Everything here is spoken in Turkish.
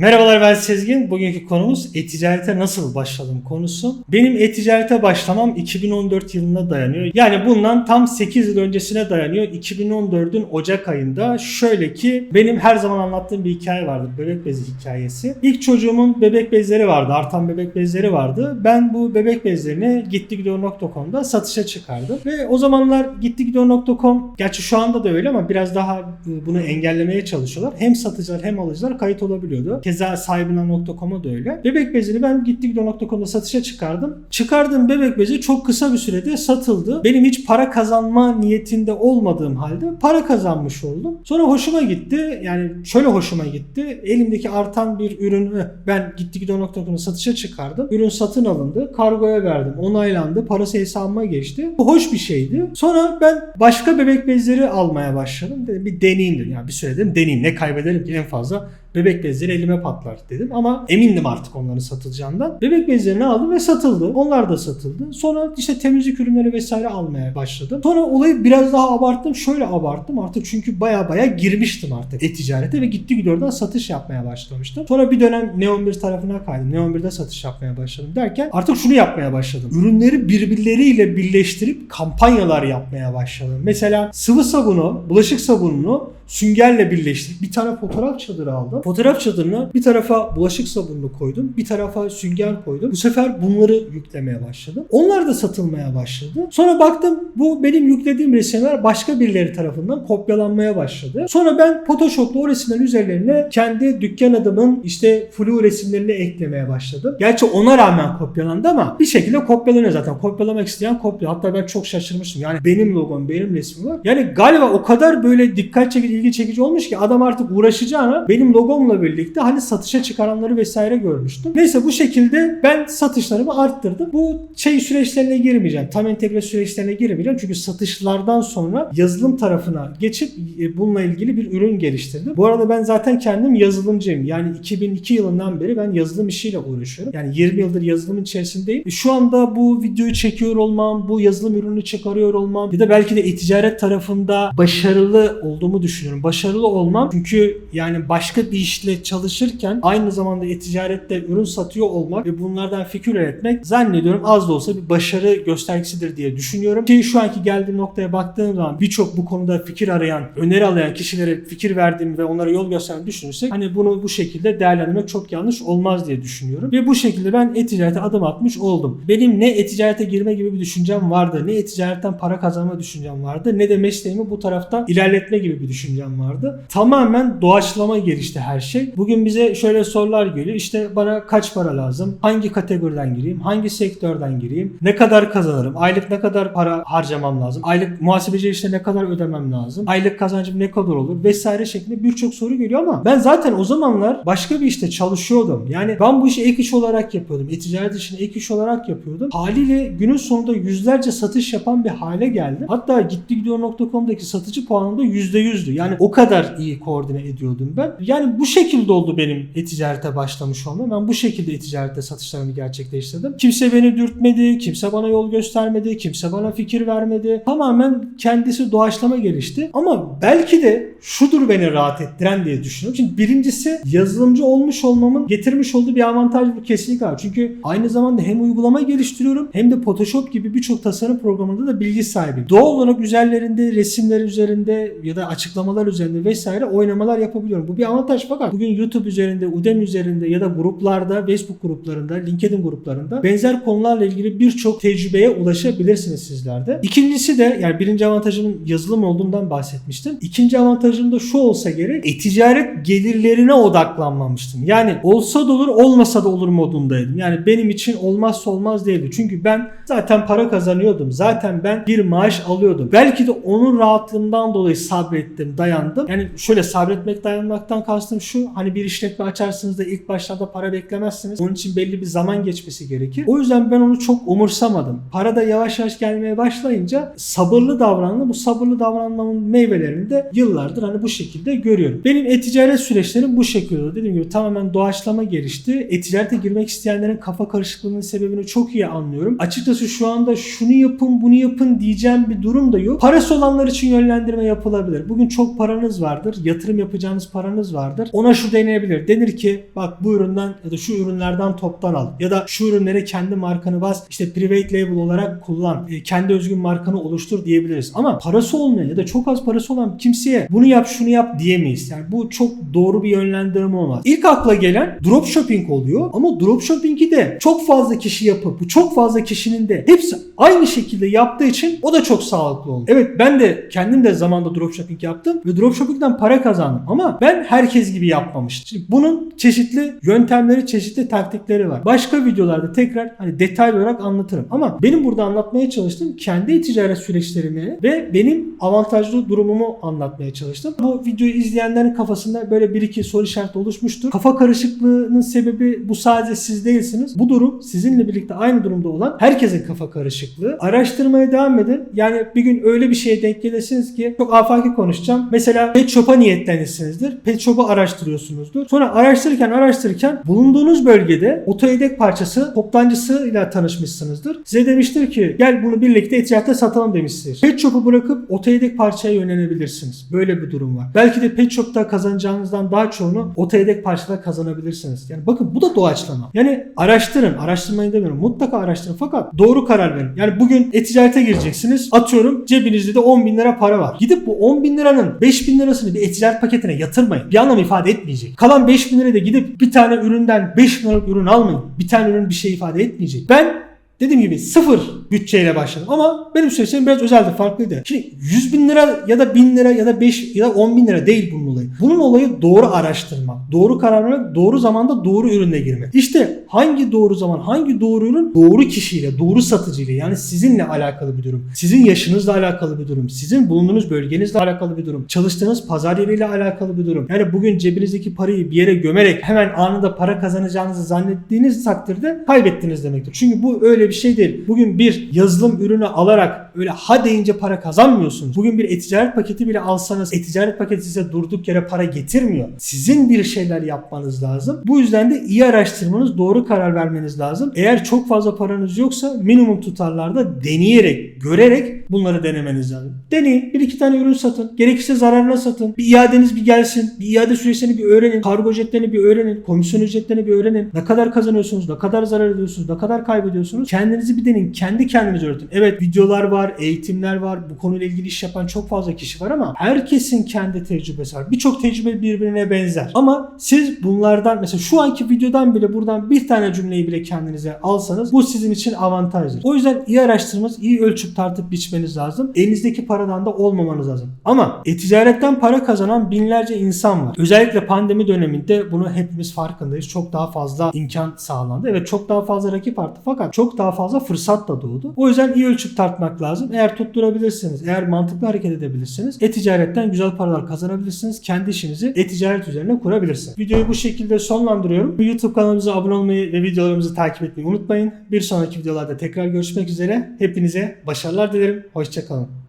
Merhabalar ben Sezgin. Bugünkü konumuz e-ticarete nasıl başladım konusu. Benim e-ticarete başlamam 2014 yılına dayanıyor. Yani bundan tam 8 yıl öncesine dayanıyor. 2014'ün Ocak ayında şöyle ki benim her zaman anlattığım bir hikaye vardı. Bebek bezi hikayesi. İlk çocuğumun bebek bezleri vardı. Artan bebek bezleri vardı. Ben bu bebek bezlerini gittigidiyor.com'da satışa çıkardım. Ve o zamanlar gittigidiyor.com gerçi şu anda da öyle ama biraz daha bunu engellemeye çalışıyorlar. Hem satıcılar hem alıcılar kayıt olabiliyordu. Keza sahibinden.com'a da öyle. Bebek bezini ben gittigidiyor.com'da satışa çıkardım. Çıkardığım bebek bezi çok kısa bir sürede satıldı. Benim hiç para kazanma niyetinde olmadığım halde para kazanmış oldum. Sonra hoşuma gitti. Yani şöyle hoşuma gitti. Elimdeki artan bir ürünü ben gittigidiyor.com'da satışa çıkardım. Ürün satın alındı. Kargoya verdim. Onaylandı. Parası hesabıma geçti. Bu hoş bir şeydi. Sonra ben başka bebek bezleri almaya başladım. Dedim bir deneyeyim dedim. Yani bir süre dedim deneyeyim. Ne kaybederim ki en fazla bebek bezleri elime patlar dedim ama emindim artık onların satılacağından. Bebek bezlerini aldım ve satıldı. Onlar da satıldı. Sonra işte temizlik ürünleri vesaire almaya başladım. Sonra olayı biraz daha abarttım. Şöyle abarttım artık çünkü baya baya girmiştim artık e-ticarete ve gitti gidiyordan satış yapmaya başlamıştım. Sonra bir dönem Neon 1 tarafına kaydım. Neon 1'de satış yapmaya başladım derken artık şunu yapmaya başladım. Ürünleri birbirleriyle birleştirip kampanyalar yapmaya başladım. Mesela sıvı sabunu, bulaşık sabununu süngerle birleştirip bir tane fotoğraf çadırı aldım. Fotoğraf çadırına bir tarafa bulaşık sabununu koydum. Bir tarafa sünger koydum. Bu sefer bunları yüklemeye başladım. Onlar da satılmaya başladı. Sonra baktım bu benim yüklediğim resimler başka birileri tarafından kopyalanmaya başladı. Sonra ben Photoshop'la o resimlerin üzerlerine kendi dükkan adımın işte flu resimlerini eklemeye başladım. Gerçi ona rağmen kopyalandı ama bir şekilde kopyalanıyor zaten. Kopyalamak isteyen kopya. Hatta ben çok şaşırmıştım. Yani benim logom, benim resmim var. Yani galiba o kadar böyle dikkat çekici, ilgi çekici olmuş ki adam artık uğraşacağına benim logomla birlikte hani satışa çıkaranları vesaire görmüştüm. Neyse bu şekilde ben satışlarımı arttırdım. Bu şey süreçlerine girmeyeceğim. Tam entegre süreçlerine girmeyeceğim. Çünkü satışlardan sonra yazılım tarafına geçip e, bununla ilgili bir ürün geliştirdim. Bu arada ben zaten kendim yazılımcıyım. Yani 2002 yılından beri ben yazılım işiyle uğraşıyorum. Yani 20 yıldır yazılımın içerisindeyim. E, Şu anda bu videoyu çekiyor olmam, bu yazılım ürünü çıkarıyor olmam ya da belki de e-ticaret tarafında başarılı olduğumu düşünüyorum. Başarılı olmam çünkü yani başka bir işle çalışırken aynı zamanda e-ticarette ürün satıyor olmak ve bunlardan fikir üretmek zannediyorum az da olsa bir başarı göstergesidir diye düşünüyorum. Ki şu anki geldiğim noktaya baktığım zaman birçok bu konuda fikir arayan, öneri alayan kişilere fikir verdiğim ve onlara yol gösterdiğimi düşünürsek hani bunu bu şekilde değerlendirmek çok yanlış olmaz diye düşünüyorum. Ve bu şekilde ben e-ticarete adım atmış oldum. Benim ne e-ticarete girme gibi bir düşüncem vardı, ne e-ticaretten para kazanma düşüncem vardı, ne de mesleğimi bu taraftan ilerletme gibi bir düşüncem vardı. Tamamen doğaçlama gelişti her şey. Bugün bize şöyle sorular geliyor. İşte bana kaç para lazım? Hangi kategoriden gireyim? Hangi sektörden gireyim? Ne kadar kazanırım? Aylık ne kadar para harcamam lazım? Aylık muhasebeci işte ne kadar ödemem lazım? Aylık kazancım ne kadar olur? Vesaire şeklinde birçok soru geliyor ama ben zaten o zamanlar başka bir işte çalışıyordum. Yani ben bu işi ek iş olarak yapıyordum. E-ticaret işini ek iş olarak yapıyordum. Haliyle günün sonunda yüzlerce satış yapan bir hale geldim. Hatta gittigidiyor.com'daki satıcı puanım da %100'dü. Yani o kadar iyi koordine ediyordum ben. Yani bu şekilde oldu benim e-ticarete başlamış olmam. Ben bu şekilde e-ticarette satışlarımı gerçekleştirdim. Kimse beni dürtmedi, kimse bana yol göstermedi, kimse bana fikir vermedi. Tamamen kendisi doğaçlama gelişti. Ama belki de şudur beni rahat ettiren diye düşünüyorum. Şimdi birincisi yazılımcı olmuş olmamın getirmiş olduğu bir avantaj bu kesinlikle var. Çünkü aynı zamanda hem uygulama geliştiriyorum hem de Photoshop gibi birçok tasarım programında da bilgi sahibiyim. Doğal olarak üzerlerinde resimler üzerinde ya da açıklamalar üzerinde vesaire oynamalar yapabiliyorum. Bu bir avantaj fakat bugün YouTube üzerinde, Udemy üzerinde ya da gruplarda, Facebook gruplarında, LinkedIn gruplarında benzer konularla ilgili birçok tecrübeye ulaşabilirsiniz sizler de. İkincisi de yani birinci avantajının yazılım olduğundan bahsetmiştim. İkinci avantajım da şu olsa gerek e-ticaret gelirlerine odaklanmamıştım. Yani olsa da olur olmasa da olur modundaydım. Yani benim için olmazsa olmaz değildi. Çünkü ben zaten para kazanıyordum. Zaten ben bir maaş alıyordum. Belki de onun rahatlığından dolayı sabrettim, dayandım. Yani şöyle sabretmek, dayanmaktan kastım şu. Hani bir işletme açarsınız da ilk başlarda para beklemezsiniz. Onun için belli bir zaman geçmesi gerekir. O yüzden ben onu çok umursamadım. Para da yavaş yavaş gelmeye başlayınca sabırlı davrandım. Bu sabırlı davranmamın meyvelerini de yıllardır hani bu şekilde görüyorum. Benim e-ticaret süreçlerim bu şekilde. Dediğim gibi tamamen doğaçlama gelişti. E-ticarete girmek isteyenlerin kafa karışıklığının sebebini çok iyi anlıyorum. Açıkçası şu anda şunu yapın bunu yapın diyeceğim bir durum da yok. Parası olanlar için yönlendirme yapılabilir. Bugün çok çok paranız vardır. Yatırım yapacağınız paranız vardır. Ona şu deneyebilir. Denir ki bak bu üründen ya da şu ürünlerden toptan al. Ya da şu ürünlere kendi markanı bas. işte private label olarak kullan. e, kendi özgün markanı oluştur diyebiliriz. Ama parası olmayan ya da çok az parası olan kimseye bunu yap şunu yap diyemeyiz. Yani bu çok doğru bir yönlendirme olmaz. İlk akla gelen dropshipping oluyor. Ama dropshipping'i de çok fazla kişi yapıp bu çok fazla kişinin de hepsi aynı şekilde yaptığı için o da çok sağlıklı oldu. Evet ben de kendim de zamanda dropshipping yaptım ve dropshipping'den para kazandım ama ben herkes gibi yapmamıştım. Şimdi bunun çeşitli yöntemleri, çeşitli taktikleri var. Başka videolarda tekrar hani detaylı olarak anlatırım. Ama benim burada anlatmaya çalıştığım kendi ticaret süreçlerimi ve benim avantajlı durumumu anlatmaya çalıştım. Bu videoyu izleyenlerin kafasında böyle bir iki soru işareti oluşmuştur. Kafa karışıklığının sebebi bu sadece siz değilsiniz. Bu durum sizinle birlikte aynı durumda olan herkesin kafa karışıklığı. Araştırmaya devam edin. Yani bir gün öyle bir şeye denk gelirsiniz ki çok afaki konuşacağım. Mesela pet shop'a niyetlenirsinizdir. Pet shop'u araştırıyorsunuzdur. Sonra araştırırken araştırırken bulunduğunuz bölgede otoyedek parçası toptancısıyla tanışmışsınızdır. Size demiştir ki gel bunu birlikte e-ticarette satalım demiştir. Pet shop'u bırakıp otoyedek parçaya yönelebilirsiniz. Böyle bir durum var. Belki de pet shop'ta kazanacağınızdan daha çoğunu otoyedek parçada kazanabilirsiniz. Yani bakın bu da doğaçlama. Yani araştırın. Araştırmayın demiyorum. Mutlaka araştırın fakat doğru karar verin. Yani bugün e-ticarete gireceksiniz. Atıyorum cebinizde de 10 bin lira para var. Gidip bu 10 bin liranın 5 bin lirasını bir e-ticaret paketine yatırmayın. Bir anlam ifade etmeyecek. Kalan 5 bin lirayı da gidip bir tane üründen 5 bin liralık ürün almayın. Bir tane ürün bir şey ifade etmeyecek. Ben Dediğim gibi sıfır bütçeyle başladım ama benim süreçlerim biraz özeldi, farklıydı. Şimdi 100 bin lira ya da 1000 lira ya da 5 ya da 10 bin lira değil bunun olayı. Bunun olayı doğru araştırmak, doğru karar vermek, doğru zamanda doğru ürüne girmek. İşte hangi doğru zaman, hangi doğru ürün doğru kişiyle, doğru satıcıyla yani sizinle alakalı bir durum. Sizin yaşınızla alakalı bir durum. Sizin bulunduğunuz bölgenizle alakalı bir durum. Çalıştığınız pazar yeriyle alakalı bir durum. Yani bugün cebinizdeki parayı bir yere gömerek hemen anında para kazanacağınızı zannettiğiniz takdirde kaybettiniz demektir. Çünkü bu öyle bir şey değil. Bugün bir yazılım ürünü alarak öyle ha deyince para kazanmıyorsunuz. Bugün bir e-ticaret paketi bile alsanız e-ticaret paketi size durduk yere para getirmiyor. Sizin bir şeyler yapmanız lazım. Bu yüzden de iyi araştırmanız, doğru karar vermeniz lazım. Eğer çok fazla paranız yoksa minimum tutarlarda deneyerek, görerek bunları denemeniz lazım. Deneyin. Bir iki tane ürün satın. Gerekirse zararına satın. Bir iadeniz bir gelsin. Bir iade süreçlerini bir öğrenin. Kargo ücretlerini bir öğrenin. Komisyon ücretlerini bir öğrenin. Ne kadar kazanıyorsunuz, ne kadar zarar ediyorsunuz, ne kadar kaybediyorsunuz. Kendinizi bir deneyin. Kendi kendinize öğretin. Evet videolar var, eğitimler var. Bu konuyla ilgili iş yapan çok fazla kişi var ama herkesin kendi tecrübesi var. Birçok tecrübe birbirine benzer. Ama siz bunlardan mesela şu anki videodan bile buradan bir tane cümleyi bile kendinize alsanız bu sizin için avantajdır. O yüzden iyi araştırmanız, iyi ölçüp tartıp biçmeniz lazım. Elinizdeki paradan da olmamanız lazım. Ama e-ticaretten para kazanan binlerce insan var. Özellikle pandemi döneminde bunu hepimiz farkındayız. Çok daha fazla imkan sağlandı. Evet çok daha fazla rakip arttı fakat çok daha fazla fırsat da doğdu. O yüzden iyi ölçüp tartmak lazım. Eğer tutturabilirsiniz, eğer mantıklı hareket edebilirsiniz, e-ticaretten güzel paralar kazanabilirsiniz. Kendi işinizi e-ticaret üzerine kurabilirsiniz. Videoyu bu şekilde sonlandırıyorum. YouTube kanalımıza abone olmayı ve videolarımızı takip etmeyi unutmayın. Bir sonraki videolarda tekrar görüşmek üzere. Hepinize başarılar dilerim. Hoşçakalın.